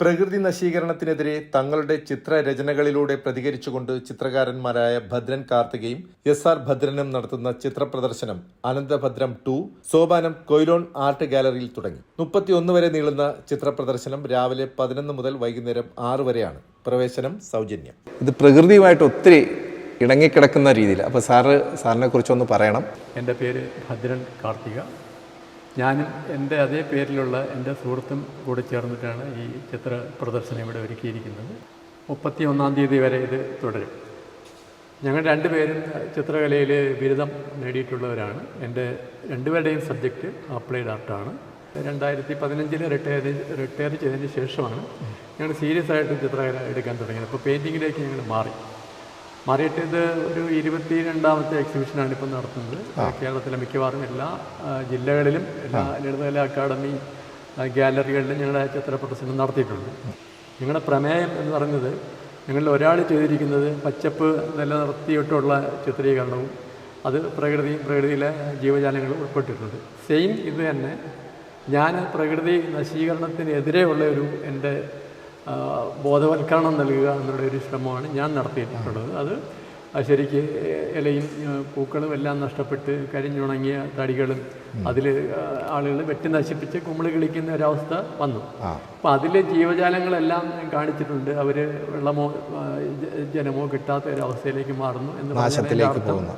പ്രകൃതി നശീകരണത്തിനെതിരെ തങ്ങളുടെ ചിത്രരചനകളിലൂടെ പ്രതികരിച്ചുകൊണ്ട് ചിത്രകാരന്മാരായ ഭദ്രൻ കാർത്തികയും എസ് ആർ ഭദ്രനും നടത്തുന്ന ചിത്രപ്രദർശനം അനന്തഭദ്രം ടു സോപാനം കൊയിലോൺ ആർട്ട് ഗാലറിയിൽ തുടങ്ങി. മുപ്പത്തിയൊന്ന് വരെ നീളുന്ന ചിത്രപ്രദർശനം രാവിലെ പതിനൊന്ന് മുതൽ വൈകുന്നേരം ആറ് വരെയാണ്. പ്രവേശനം സൗജന്യം. ഇത് പ്രകൃതിയുമായിട്ട് ഒത്തിരി ഇണങ്ങിക്കിടക്കുന്ന രീതിയിൽ. അപ്പോൾ സാറ് സാറിനെ കുറിച്ചൊന്ന് പറയണം. എന്റെ പേര് ഭദ്രൻ കാർത്തിക. ഞാനും എന്റെ അതേ പേരിലുള്ള എന്റെ സുഹൃത്തും കൂടെ ചേർന്നിട്ടാണ് ഈ ചിത്ര പ്രദർശനം ഇവിടെ ഒരുക്കിയിരിക്കുന്നത്. മുപ്പത്തി ഒന്നാം തീയതി വരെ ഇത് തുടരും. ഞങ്ങൾ രണ്ടുപേരും ചിത്രകലയിൽ ബിരുദം നേടിയിട്ടുള്ളവരാണ്. എന്റെ രണ്ടുപേരുടെയും സബ്ജക്റ്റ് അപ്ലൈഡ് ആർട്ടാണ്. രണ്ടായിരത്തി പതിനഞ്ചിൽ റിട്ടയർ റിട്ടയർ ചെയ്തതിന് ശേഷമാണ് ഞങ്ങൾ സീരിയസ് ആയിട്ട് ചിത്രകല എടുക്കാൻ തുടങ്ങിയത്. അപ്പോൾ പെയിന്റിങ്ങിലേക്ക് ഞങ്ങൾ മാറി. മാറിയിട്ട് ഇത് ഒരു ഇരുപത്തി രണ്ടാമത്തെ എക്സിബിഷനാണ് ഇപ്പം നടത്തുന്നത്. കേരളത്തിലെ മിക്കവാറും എല്ലാ ജില്ലകളിലും എല്ലാ ലളിതകല അക്കാദമി ഗാലറികളിലും ഞങ്ങളുടെ ചിത്ര പ്രദർശനം നടത്തിയിട്ടുണ്ട്. ഞങ്ങളുടെ പ്രമേയം എന്ന് പറയുന്നത് ഞങ്ങളിൽ ഒരാൾ ചെയ്തിരിക്കുന്നത് പച്ചപ്പ് നിലനിർത്തിയിട്ടുള്ള ചിത്രീകരണവും അത് പ്രകൃതി പ്രകൃതിയിലെ ജീവജാലങ്ങൾ ഉൾപ്പെട്ടിട്ടുണ്ട്. സെയിം ഇത് തന്നെ ഞാൻ പ്രകൃതി നശീകരണത്തിനെതിരെയുള്ള ഒരു എന്റെ ബോധവൽക്കരണം നൽകുക എന്നുള്ള ഒരു ശ്രമമാണ് ഞാൻ നടത്തിയിട്ടുള്ളത്. അത് ശരിക്ക് ഇലയും പൂക്കളും എല്ലാം നഷ്ടപ്പെട്ട് കരിഞ്ഞുണങ്ങിയ തടികളും അതിൽ ആളുകൾ വെട്ടി നശിപ്പിച്ച് കുമ്പിളി കളിക്കുന്ന ഒരവസ്ഥ വന്നു. അപ്പോൾ അതിൽ ജീവജാലങ്ങളെല്ലാം കാണിച്ചിട്ടുണ്ട്. അവർ വെള്ളമോ ജനമോ കിട്ടാത്ത ഒരവസ്ഥയിലേക്ക് മാറുന്നു എന്ന് പറഞ്ഞാൽ നാശത്തിലേക്ക് പോകുന്നു.